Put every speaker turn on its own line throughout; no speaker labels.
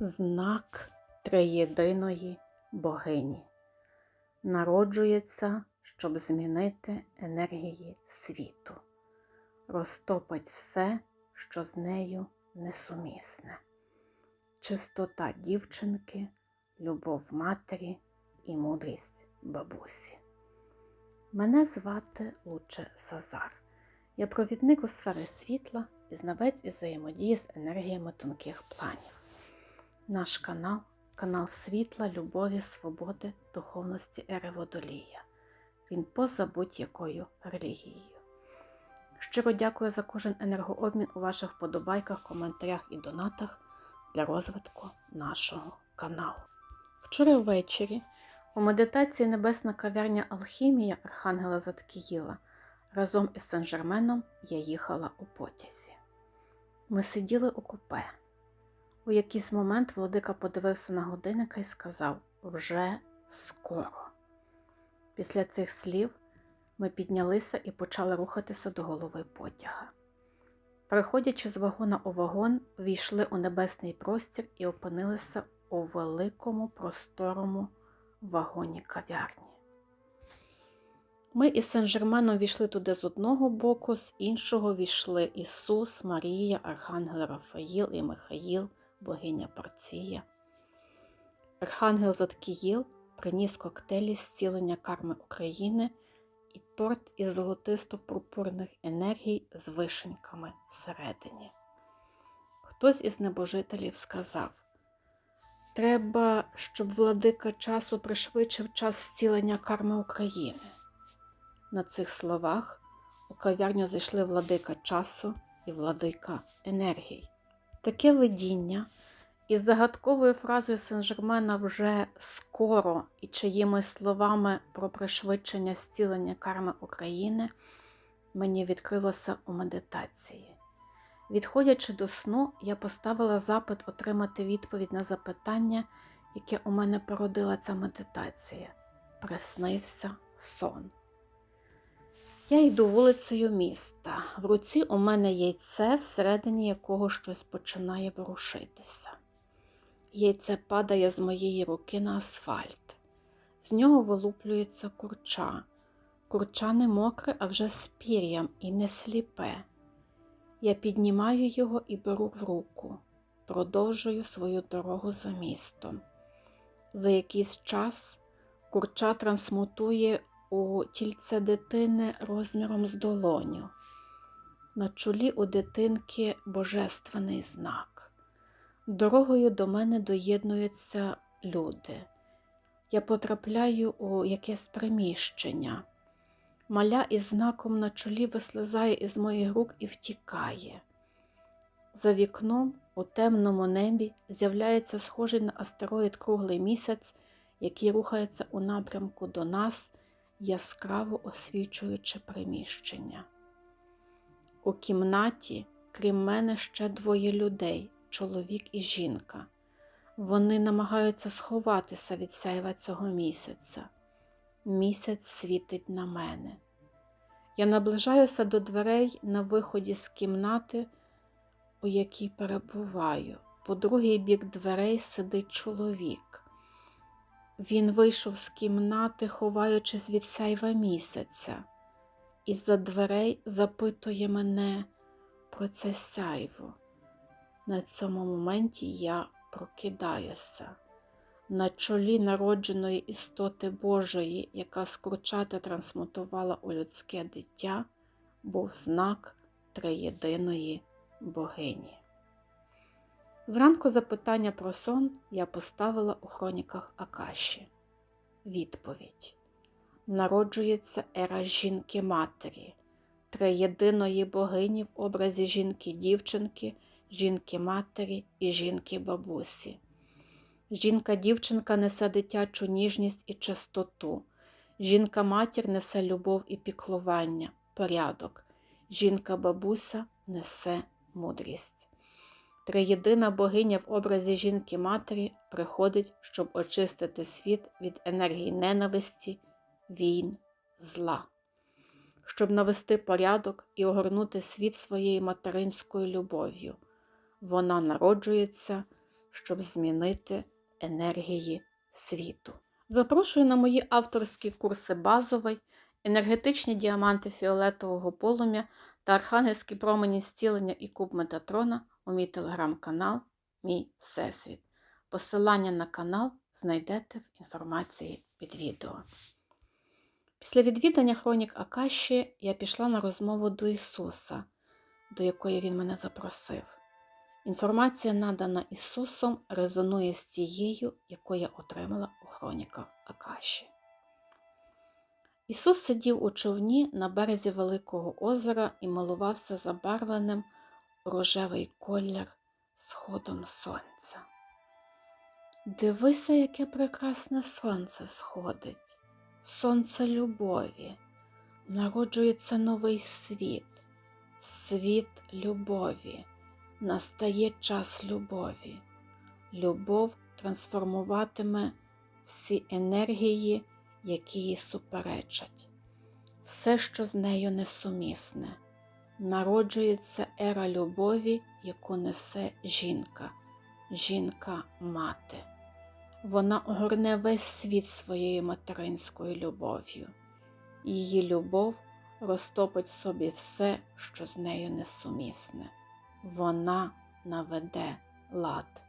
знак триєдиної богині. Народжується, щоб змінити енергії світу, розтопить все, що з нею несумісне. Чистота дівчинки, любов матері і мудрість бабусі. Мене звати Луче Сазар. Я провідник у сфери світла і знавець із взаємодії з енергіями тонких планів. Наш канал канал світла, любові, свободи, духовності ери Водолія. Він поза будь-якою релігією. Щиро дякую за кожен енергообмін у ваших вподобайках, коментарях і донатах для розвитку нашого каналу. Вчора ввечері у медитації Небесна кав'ярня Алхімія Архангела Заткіїла разом із Сен-Жерменом я їхала у потязі. Ми сиділи у купе. У якийсь момент Владика подивився на годинника і сказав вже скоро. Після цих слів ми піднялися і почали рухатися до голови потяга. Переходячи з вагона у вагон, війшли у небесний простір і опинилися у великому просторому вагоні кав'ярні. Ми із Сен-Жерменом війшли туди з одного боку, з іншого війшли Ісус, Марія, Архангел Рафаїл і Михаїл, богиня Парція. Архангел Заткіїл приніс коктейлі зцілення карми України і торт із золотисто-пурпурних енергій з вишеньками всередині. Хтось із небожителів сказав: Треба, щоб владика часу пришвидшив час зцілення карми України. На цих словах у кав'ярню зайшли владика часу і владика енергій. Таке видіння із загадковою фразою Сен-Жермена вже скоро і чиїми словами про пришвидшення зцілення карми України мені відкрилося у медитації. Відходячи до сну, я поставила запит отримати відповідь на запитання, яке у мене породила ця медитація. Приснився сон. Я йду вулицею міста. В руці у мене яйце, всередині якого щось починає ворушитися. Яйце падає з моєї руки на асфальт. З нього вилуплюється курча. Курча не мокре, а вже з пір'ям і не сліпе. Я піднімаю його і беру в руку, продовжую свою дорогу за містом. За якийсь час курча трансмутує у тільце дитини розміром з долоню. На чолі у дитинки божественний знак. Дорогою до мене доєднуються люди. Я потрапляю у якесь приміщення. Маля із знаком на чолі вислизає із моїх рук і втікає. За вікном у темному небі з'являється схожий на астероїд круглий місяць, який рухається у напрямку до нас яскраво освічуючи приміщення. У кімнаті, крім мене, ще двоє людей чоловік і жінка. Вони намагаються сховатися від сяйва цього місяця. Місяць світить на мене. Я наближаюся до дверей на виході з кімнати, у якій перебуваю. По другий бік дверей сидить чоловік. Він вийшов з кімнати, ховаючись від сяйва місяця, і за дверей запитує мене про це сяйво. На цьому моменті я прокидаюся. На чолі народженої істоти Божої, яка скручата трансмутувала у людське дитя, був знак триєдиної богині. Зранку запитання про сон я поставила у хроніках Акаші. Відповідь: Народжується ера жінки-матері, триєдиної богині в образі жінки-дівчинки, жінки-матері і жінки-бабусі. Жінка-дівчинка несе дитячу ніжність і чистоту. Жінка-матір несе любов і піклування, порядок. Жінка-бабуся несе мудрість. Триєдина богиня в образі жінки-матері приходить, щоб очистити світ від енергії ненависті, війн, зла, щоб навести порядок і огорнути світ своєю материнською любов'ю. Вона народжується, щоб змінити енергії світу. Запрошую на мої авторські курси базовий, енергетичні діаманти фіолетового полум'я та архангельські промені зцілення і куб Метатрона у мій телеграм-канал Мій Всесвіт. Посилання на канал знайдете в інформації під відео. Після відвідання хронік Акаші я пішла на розмову до Ісуса, до якої Він мене запросив. Інформація, надана Ісусом, резонує з тією, яку я отримала у хроніках Акаші. Ісус сидів у човні на березі Великого озера і милувався забарвленим рожевий колір сходом сонця. Дивися, яке прекрасне сонце сходить, сонце любові, народжується новий світ, світ любові, настає час любові. Любов трансформуватиме всі енергії, які їй суперечать, все, що з нею несумісне. Народжується ера любові, яку несе жінка, жінка-мати. Вона огорне весь світ своєю материнською любов'ю. Її любов розтопить собі все, що з нею несумісне. Вона наведе лад.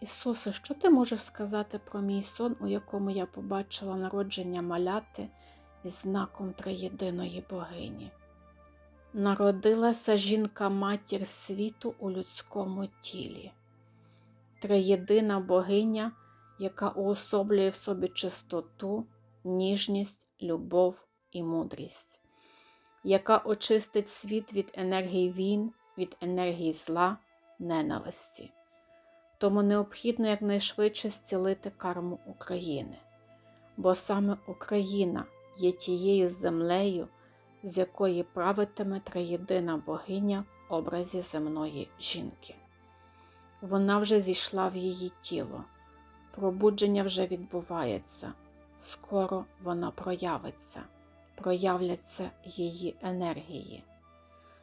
Ісусе, що ти можеш сказати про мій сон, у якому я побачила народження маляти із знаком триєдиної богині? Народилася жінка матір світу у людському тілі. Триєдина богиня, яка уособлює в собі чистоту, ніжність, любов і мудрість, яка очистить світ від енергії війн, від енергії зла, ненависті. Тому необхідно якнайшвидше зцілити карму України, бо саме Україна є тією землею, з якої правитиме триєдина богиня в образі земної жінки. Вона вже зійшла в її тіло. Пробудження вже відбувається. Скоро вона проявиться, проявляться її енергії.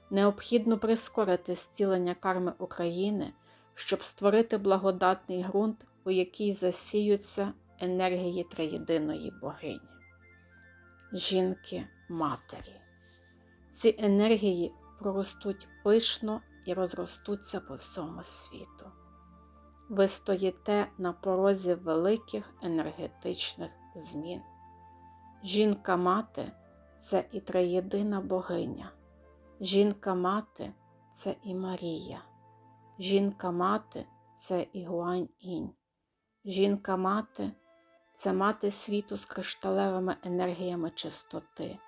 Необхідно прискорити зцілення карми України, щоб створити благодатний ґрунт, у який засіються енергії триєдиної богині. Жінки матері. Ці енергії проростуть пишно і розростуться по всьому світу. Ви стоїте на порозі великих енергетичних змін. Жінка-мати це і триєдина богиня. Жінка-мати це і Марія. Жінка-мати це і Гуань-інь. Жінка-мати це мати світу з кришталевими енергіями чистоти,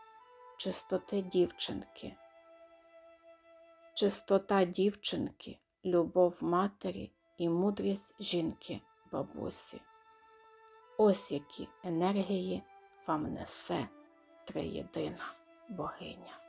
чистоти дівчинки. Чистота дівчинки, любов матері і мудрість жінки бабусі. Ось які енергії вам несе триєдина богиня.